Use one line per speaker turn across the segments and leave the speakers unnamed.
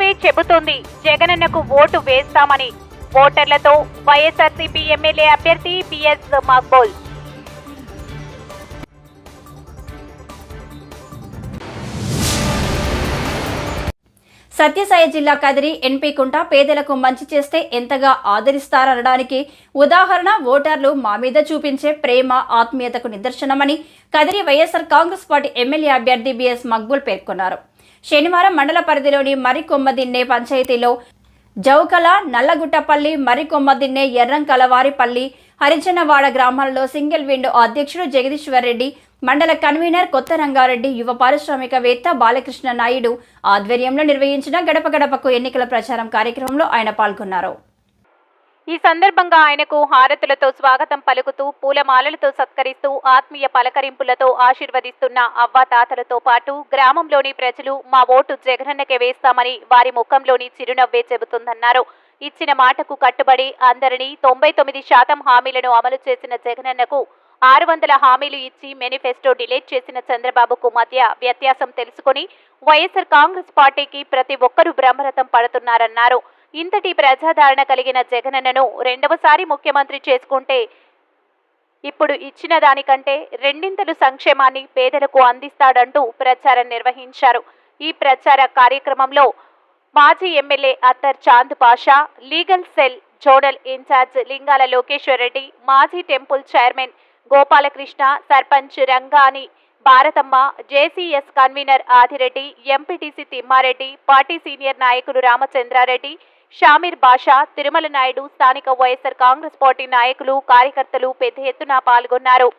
మీ చెబుతోంది. జగనన్నకు ఓటు వేస్తామని. ఓటర్లతో వైఎస్ఆర్సీపీ ఎమ్మెల్యే అభ్యర్థి బిఎస్ మక్బోల్.
సత్యసాయి జిల్లా కదిరి ఎన్పీ కుంట పేదలకు మంచి చేస్తే ఎంతగా ఆదరిస్తారనడానికి ఉదాహరణ ఓటర్లు మా మీద చూపించే ప్రేమ ఆత్మీయతకు నిదర్శనమని Kadiri YSR Congress party MLA అభ్యర్థి బిఎస్ మక్బుల్ పేర్కొన్నారు. శనివారం మండల పరిధిలోని మరికొమ్మదిన్నే పంచాయతీలో జౌకల నల్లగుట్టపల్లి మరికొమ్మదిన్నే ఎర్రంకలవారిపల్లి హరిజనవాడ గ్రామాల్లో సింగిల్ విండో అధ్యక్షుడు జగదీశ్వర్ రెడ్డి మండల కన్వీనర్ కొత్త రంగారెడ్డి యువ పారిశ్రామికవేత్త బాలకృష్ణ నాయుడు ఆధ్వర్యంలో నిర్వహించిన గడప గడపకు ఎన్నికల ప్రచారం కార్యక్రమంలో ఆయన పాల్గొన్నారు.
ఈ సందర్భంగా ఆయనకు హారతులతో స్వాగతం పలుకుతూ పూలమాలలతో సత్కరిస్తూ ఆత్మీయ పలకరింపులతో ఆశీర్వదిస్తున్న అవ్వాతాతలతో పాటు గ్రామంలోని ప్రజలు మా ఓటు జగనన్నకే వేస్తామని వారి ముఖంలోని చిరునవ్వే చెబుతుందన్నారు. ఇచ్చిన మాటకు కట్టుబడి అందరినీ తొంభై తొమ్మిది శాతం హామీలను అమలు చేసిన జగనన్నకు ఆరు వందల హామీలు ఇచ్చి మేనిఫెస్టో డిలీట్ చేసిన చంద్రబాబుకు మధ్య వ్యత్యాసం తెలుసుకుని వైఎస్ఆర్ కాంగ్రెస్ పార్టీకి ప్రతి ఒక్కరూ బ్రహ్మరథం పడుతున్నారన్నారు. ఇంతటి ప్రజాదరణ కలిగిన జగనన్నను రెండవసారి ముఖ్యమంత్రి చేసుకుంటే ఇప్పుడు ఇచ్చిన దానికంటే రెండింతలు సంక్షేమాన్ని పేదలకు అందిస్తాడంటూ ప్రచారం నిర్వహించారు. ఈ ప్రచార కార్యక్రమంలో మాజీ MLA Attar Chand Pasha legal cell zonal incharge Lingala Lokeshwar Reddy మాజీ temple chairman Gopalakrishna sarpanch Rangani Bharathamma JCS convener Adireddy MPTC Thimmareddy party senior నాయకుడు రామచంద్రారెడ్డి షామీర్ బాషా తిరుమల నాయుడు స్థానిక వైఎస్ఆర్ కాంగ్రెస్ పార్టీ నాయకులు కార్యకర్తలు పెద్ద ఎత్తున పాల్గొన్నారు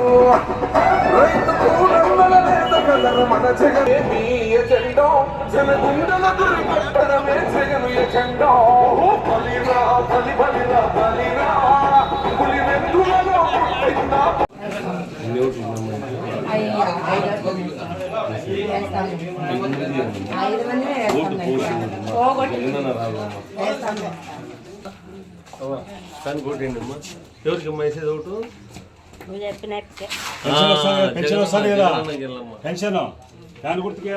Oh! మన జగనే మీ ఎజెండా. జనగుండల దుర్గట్టడమే జగను ఎజెండా. బలిరా బలి బలిరా బలిరా. పులి వెందులలో పుట్టిందా.
కానీ కొట్టండి అమ్మా ఎవరికి? వేసేది ఒకటి?
నువ్వు చెప్పినట్టే
పెన్షన్ వస్తుంది పెన్షన్ వస్తుంది కదా.
జగనన్నకి వెళ్ళమ్మా.
పెన్షన్. దాని గుర్తుకి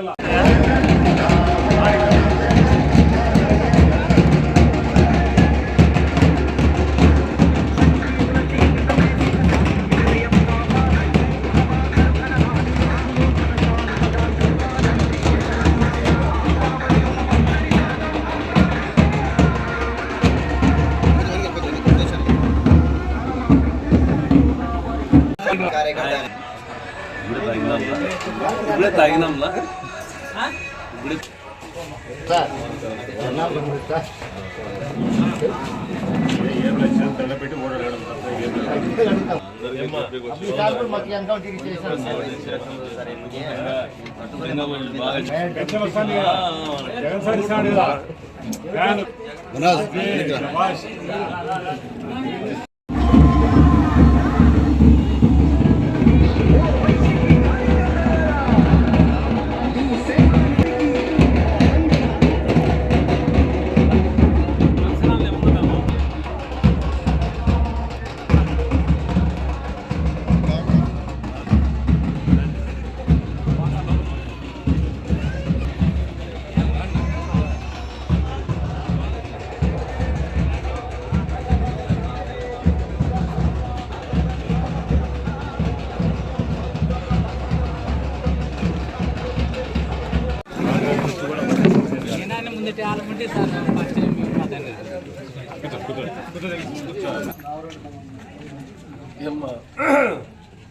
ఇప్పుడే తాగినాంలా ఇప్పుడే
ఏం లక్షలు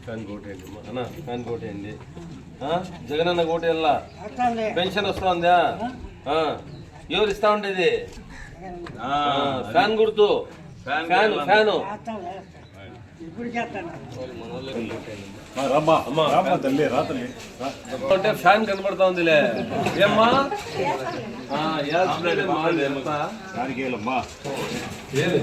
ఫ్యాన్.
కోటేయండి అన్న ఫ్యాన్ కోటేయండి. ఆ? జగనన్న కోటేయాలా? పెన్షన్ వస్తుందా? ఆ. ఎవరు ఇస్తా ఉండేది? ఆ, ఫ్యాన్ గుర్తు. ఫ్యాన్ ఫ్యాను అంటే ఫ్యాన్ కనబడతా ఉందిలే. ఏమ్మా?
దానికి వెళ్ళమ్మా
ఏది?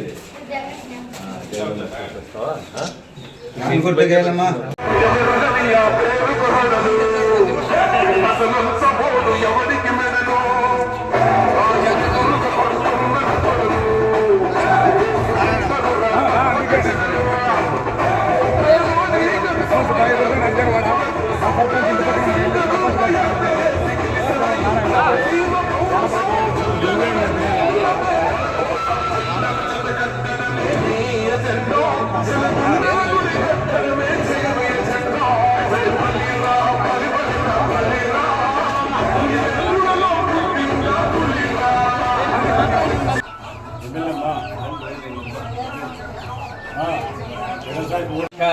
ఇంకా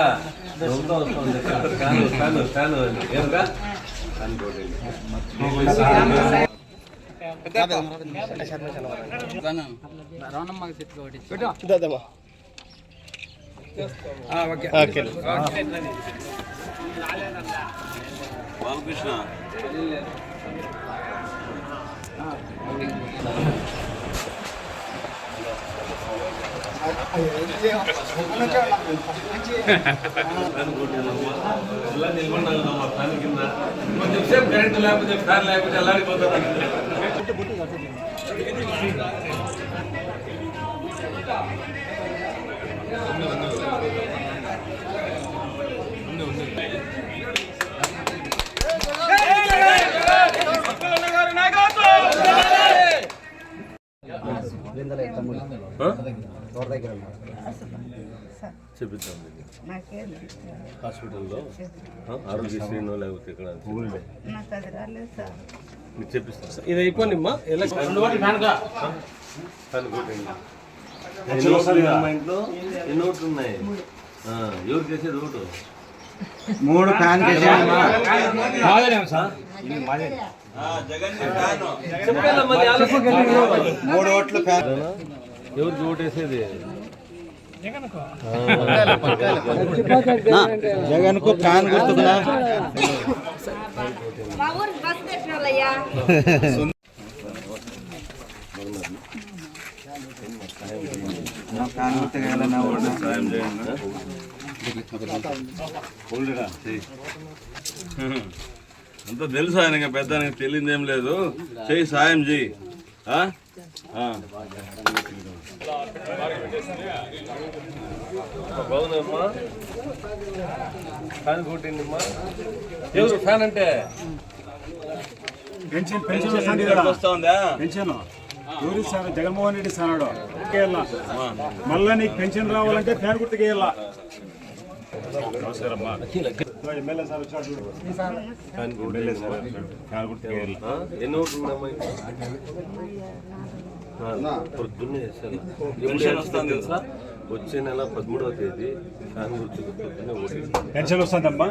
నవ్వుతూ వస్తుంది. ఫ్యాను, ఫ్యాను, ఫ్యాను అని. ఏరుగా? ఫ్యాన్ కొట్టండి. బాలకృష్ణ ఇలా నిలబడినామమ్మా ఫ్యాన్ కింద కొంచెం సేపు కరెంట్ లేకపోతే చూపిద్దాం హాస్పిటల్లో? ఆరోగ్యశ్రీనో లేకపోతే ఇక్కడ మీకు చెప్పిస్తాను సార్. ఇది అయిపోయింది అమ్మా ఎలా ఎన్ని ఓట్లు ఉన్నాయి? ఎవరు చేసేది ఓటు?
మూడు ఫ్యాన్. మూడు ఓట్లు ఫ్యాన్.
ఎవరికి ఓటేసేది?
జగన్కు ఫ్యాన్ గుర్తుకున్నా ఫ్యాన్ గుర్తుగా.
సాయం చేయండి.
అంత తెలుసు ఆయనకి పెద్ద తెలియదు ఏం లేదు. చెయ్యి సాయం చెయ్యి. ఆ? ఆ.
బాగుందమ్మా. ఫ్యాన్ కొట్టింది అమ్మా ఎవరు ఫ్యాన్ అంటే?
పెన్షన్ పెన్షన్ వస్తుంది కదా.
వస్తుందా?
పెన్షన్. ఎవరు ఇస్తారు? జగన్మోహన్ రెడ్డి వెళ్ళా మళ్ళా నీకు పెన్షన్ రావాలంటే ఫ్యాన్ గుర్తుకు
ఎన్ని పొద్దున్నే వస్తాను తెలుసా వచ్చే నెల పదమూడవ తేదీ ఫ్యాన్ గుర్తు పొద్దున్నే ఓటు
పెన్షన్ వస్తుందమ్మా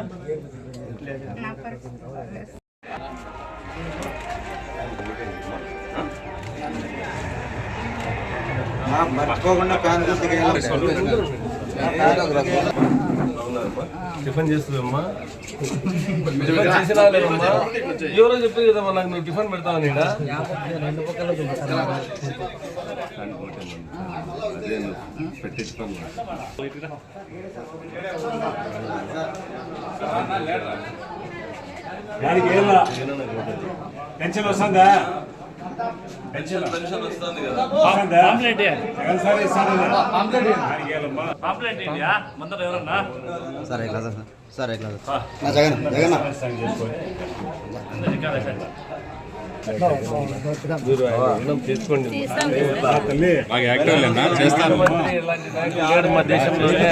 మర్చిపోకుండా ఫ్యాన్ గుర్తుకు
టిఫిన్ చేస్తుందమ్మా. టిఫిన్ చేసినా లేదమ్మా. ఎవరో చెప్పారు కదమ్మా నాకు నువ్వు టిఫిన్ పెడతావు నీడ? పెట్టే టిఫిన్
పెన్షన్ వస్తుందా? పెన్షన్
పెన్షన్ వస్తుంది కదా
వస్తుందా? జగన్ సార్ ఇస్తాను దానికి వెళ్ళమ్మా
సరే సరే కదా నా జగన్ జగన్
తీసుకోండి మా దేశంలోనే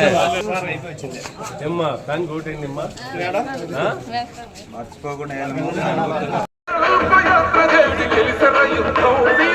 ఏమ్మా ఫ్యాన్ కోటండి అమ్మా
మర్చిపోకుండా వెళ్ళమ్మా.
యాత్ర